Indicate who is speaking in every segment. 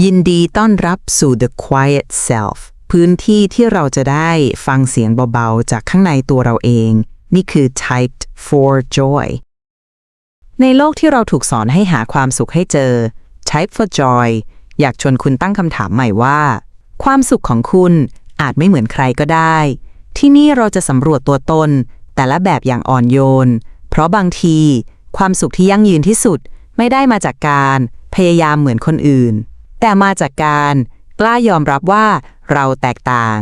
Speaker 1: ยินดีต้อนรับสู่ The Quiet Self พื้นที่ที่เราจะได้ฟังเสียงเบาๆ จากข้างในตัวเราเอง นี่คือ Typed for Joy ในโลกที่เราถูกสอนให้หาความสุขให้เจอ Type for Joy อยากชวนคุณตั้งคำถามใหม่ว่า ความสุขของคุณอาจไม่เหมือนใครก็ได้ ที่นี่เราจะสำรวจตัวตน แต่ละแบบอย่างอ่อนโยน เพราะบางที ความสุขที่ยั่งยืนที่สุดไม่ได้มาจากการ พยายามเหมือนคนอื่น แต่มาจากการกล้ายอมรับว่าเราแตกต่าง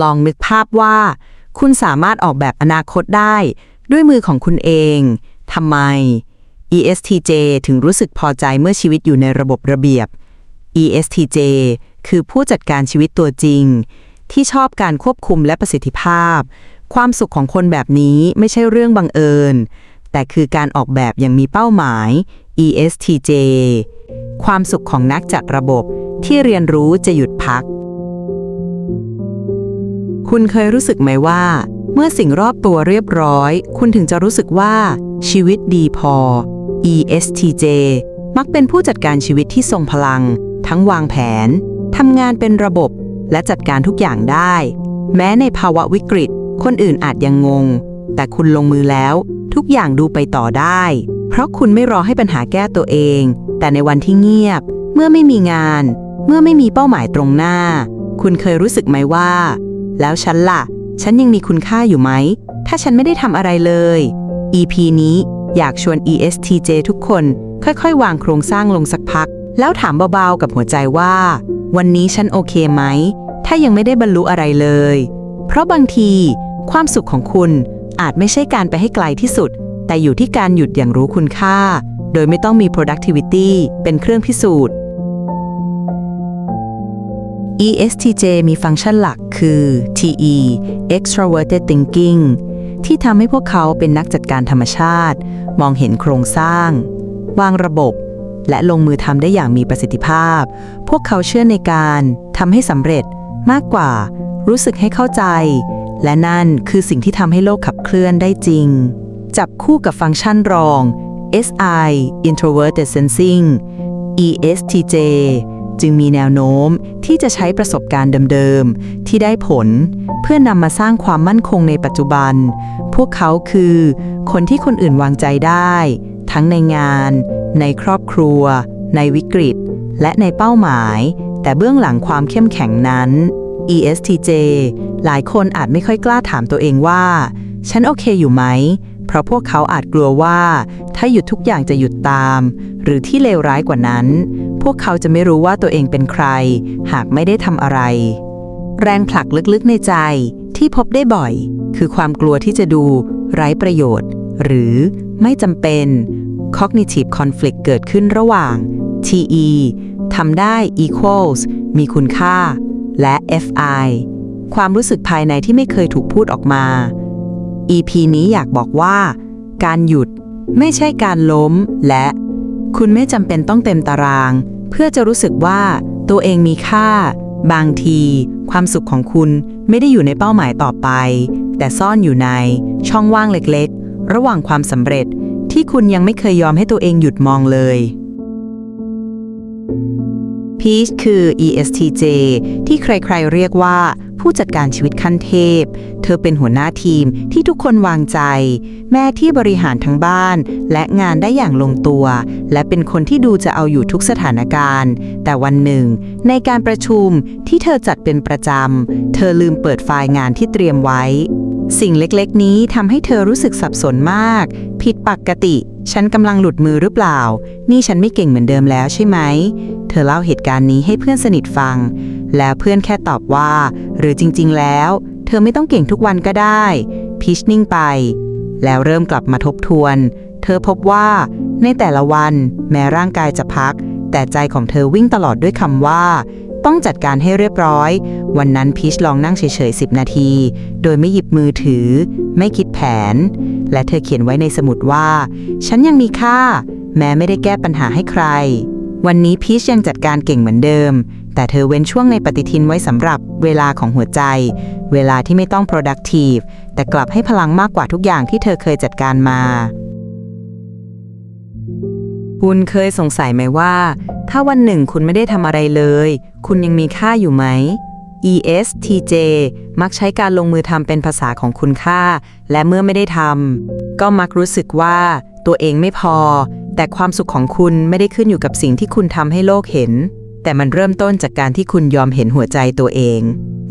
Speaker 1: ลองนึกภาพว่า คุณสามารถออกแบบอนาคตได้ ด้วยมือของคุณเอง ทำไม ESTJ ถึงรู้สึกพอใจเมื่อชีวิตอยู่ในระบบระเบียบ ESTJ คือผู้จัดการชีวิตตัวจริง ที่ชอบการควบคุมและประสิทธิภาพ ความสุขของคนแบบนี้ไม่ใช่เรื่องบังเอิญ แต่คือการออกแบบอย่างมีเป้าหมาย ESTJ ความสุขของนักจัดระบบที่เรียนรู้จะหยุดพัก คุณเคยรู้สึกไหมว่า เมื่อสิ่งรอบตัวเรียบร้อย คุณถึงจะรู้สึกว่า ชีวิตดีพอ ESTJ มักเป็นผู้จัดการชีวิตที่ทรงพลัง ทั้งวางแผนทำงานเป็นระบบ และจัดการทุกอย่างได้ แม้ในภาวะวิกฤต คนอื่นอาจยังงง แต่คุณลงมือแล้ว ทุกอย่างดูไปต่อได้ เพราะคุณไม่รอให้ปัญหาแก้ตัวเอง แต่ในวันที่เงียบ เมื่อไม่มีงาน เมื่อไม่มีเป้าหมายตรงหน้า คุณเคยรู้สึกไหมว่า แล้วฉันล่ะ ฉันยังมีคุณค่าอยู่ไหม ถ้าฉันไม่ได้ทำอะไรเลย EP นี้อยากชวน ESTJ ทุกคนค่อยๆ วางโครงสร้างลงสักพัก แล้วถามเบาๆกับหัวใจว่า วันนี้ฉันโอเคไหม ถ้ายังไม่ได้บรรลุอะไรเลย เพราะบางที ความสุขของคุณอาจไม่ใช่การไปให้ไกลที่สุด แต่อยู่ที่การหยุดอย่างรู้คุณค่า โดยไม่ต้องมี productivity เป็นเครื่องพิสูจน์ ESTJ มีฟังก์ชันหลักคือ TE extroverted thinking ที่ทำให้พวกเขาเป็นนักจัดการธรรมชาติ มองเห็นโครงสร้าง วางระบบ และลงมือทำได้อย่างมีประสิทธิภาพ พวกเขาเชื่อในการทำให้สำเร็จมากกว่า รู้สึกให้เข้าใจ และนั่นคือสิ่งที่ทำให้โลกขับเคลื่อนได้จริง จับคู่กับฟังก์ชันรอง SI introverted sensing ESTJ จึงมีแนวโน้มที่จะใช้ประสบการณ์เดิมๆ ที่ได้ผล เพื่อนำมาสร้างความมั่นคงในปัจจุบัน พวกเขาคือ คนที่คนอื่นวางใจได้ ทั้งในงาน ในครอบครัว ในวิกฤต และในเป้าหมาย แต่เบื้องหลังความเข้มแข็งนั้น ESTJ หลายคนอาจไม่ค่อยกล้าถามตัวเองว่า ฉันโอเคอยู่ไหม ราะพวกเขาอาจกลัวว่า ถ้าหยุดทุกอย่างจะหยุดตาม หรือที่เลวร้ายกว่านั้น พวกเขาจะไม่รู้ว่าตัวเองเป็นใคร หากไม่ได้ทำอะไร แรงผลักลึกๆในใจที่พบได้บ่อย คือความกลัวที่จะดู ไร้ประโยชน์ หรือไม่จำเป็น cognitive conflict เกิดขึ้นระหว่าง TE ทำได้ equals มีคุณค่า และ FI ความรู้สึกภายในที่ไม่เคยถูกพูดออกมา EP นี้อยากบอกว่า การหยุดไม่ใช่การล้มและ คุณไม่จำเป็นต้องเต็มตาราง เพื่อจะรู้สึกว่าตัวเองมีค่า บางที ความสุขของคุณไม่ได้อยู่ในเป้าหมายต่อไป แต่ซ่อนอยู่ในช่องว่างเล็กๆ ระหว่างความสำเร็จที่คุณยังไม่เคยยอมให้ตัวเองหยุดมองเลย พีชคือ ESTJ ที่ใครๆเรียกว่าผู้จัดการชีวิตขั้นเทพ เธอเป็นหัวหน้าทีมที่ทุกคนวางใจ แม่ที่บริหารทั้งบ้าน และงานได้อย่างลงตัว และเป็นคนที่ดูจะเอาอยู่ทุกสถานการณ์ แต่วันหนึ่ง ในการประชุมที่เธอจัดเป็นประจำ เธอลืมเปิดไฟล์งานที่เตรียมไว้ สิ่งเล็กๆ นี้ทำให้เธอรู้สึกสับสนมาก ผิดปกติ ฉันกำลังหลุดมือหรือเปล่า นี่ฉันไม่เก่งเหมือนเดิมแล้วใช่ไหม อเล่าเหตุการณ์นี้ให้เพื่อนสนิทฟัง แล้วเพื่อนแค่ตอบว่า หรือจริง ๆ แล้ว เธอไม่ต้องเก่งทุกวันก็ได้พีชนิ่งไป แล้วเริ่มกลับมาทบทวน เธอพบว่า ในแต่ละวัน แม้ร่างกายจะพัก แต่ใจของเธอวิ่งตลอดด้วยคำว่า ต้องจัดการให้เรียบร้อย วันนั้นพีชลองนั่งเฉยๆ10 นาที โดยไม่หยิบมือถือ ไม่คิดแผน และเธอเขียนไว้ในสมุดว่า ฉันยังมีค่า แม้ไม่ได้แก้ปัญหาให้ใคร วันนี้พีชยังจัดการเก่งเหมือนเดิม แต่เธอเว้นช่วงในปฏิทินไว้สำหรับเวลาของหัวใจ เวลาที่ไม่ต้อง productive แต่กลับให้พลังมากกว่าทุกอย่างที่เธอเคยจัดการมา คุณเคยสงสัยไหมว่า ถ้าวันหนึ่งคุณไม่ได้ทำอะไรเลย คุณยังมีค่าอยู่ไหม ESTJ มักใช้การลงมือทำเป็นภาษาของคุณค่า และเมื่อไม่ได้ทำก็มักรู้สึกว่าตัวเองไม่พอ แต่ความสุขของคุณไม่ได้ขึ้นอยู่กับสิ่งที่คุณทำให้โลกเห็น แต่มันเริ่มต้นจากการที่คุณยอมเห็นหัวใจตัวเอง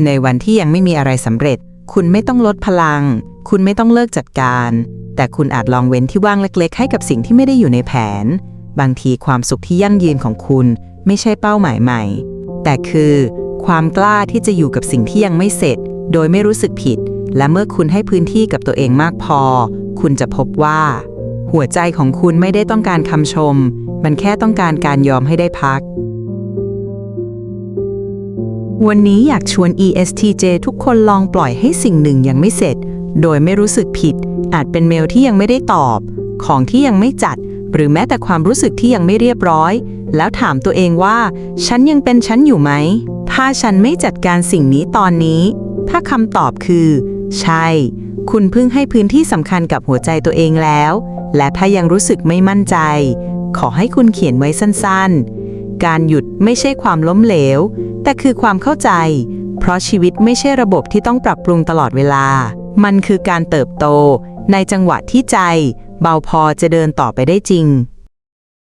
Speaker 1: ในวันที่ยังไม่มีอะไรสำเร็จ คุณไม่ต้องลดพลัง คุณไม่ต้องเลิกจัดการ แต่คุณอาจลองเว้นที่ว่างเล็ก ๆ ให้กับสิ่งที่ไม่ได้อยู่ในแผน บางทีความสุขที่ยั่งยืนของคุณไม่ใช่เป้าหมายใหม่ แต่คือ ความกล้าที่จะอยู่กับสิ่งที่ยังไม่เสร็จ โดยไม่รู้สึกผิด และเมื่อคุณให้พื้นที่กับตัวเองมากพอ คุณจะพบว่า หัวใจของคุณไม่ได้ต้องการคำชม มันแค่ต้องการการยอมให้ได้พัก วันนี้อยากชวน ESTJ ทุกคนลองปล่อยให้สิ่งหนึ่งยังไม่เสร็จ โดยไม่รู้สึกผิด อาจเป็นเมลที่ยังไม่ได้ตอบ ของที่ยังไม่จัด หรือแม้แต่ความรู้สึกที่ยังไม่เรียบร้อย แล้วถามตัวเองว่า ฉันยังเป็นฉันอยู่ไหม ถ้าฉันไม่จัดการสิ่งนี้ตอนนี้ ถ้าคำตอบคือ ใช่ คุณเพิ่งให้พื้นที่สำคัญกับหัวใจตัวเองแล้ว และถ้ายังรู้สึกไม่มั่นใจ ขอให้คุณเขียนไว้สั้นๆ การหยุดไม่ใช่ความล้มเหลว แต่คือความเข้าใจ เพราะชีวิตไม่ใช่ระบบที่ต้องปรับปรุงตลอดเวลา มันคือการเติบโต ในจังหวะที่ใจ เบาพอจะเดินต่อไปได้จริง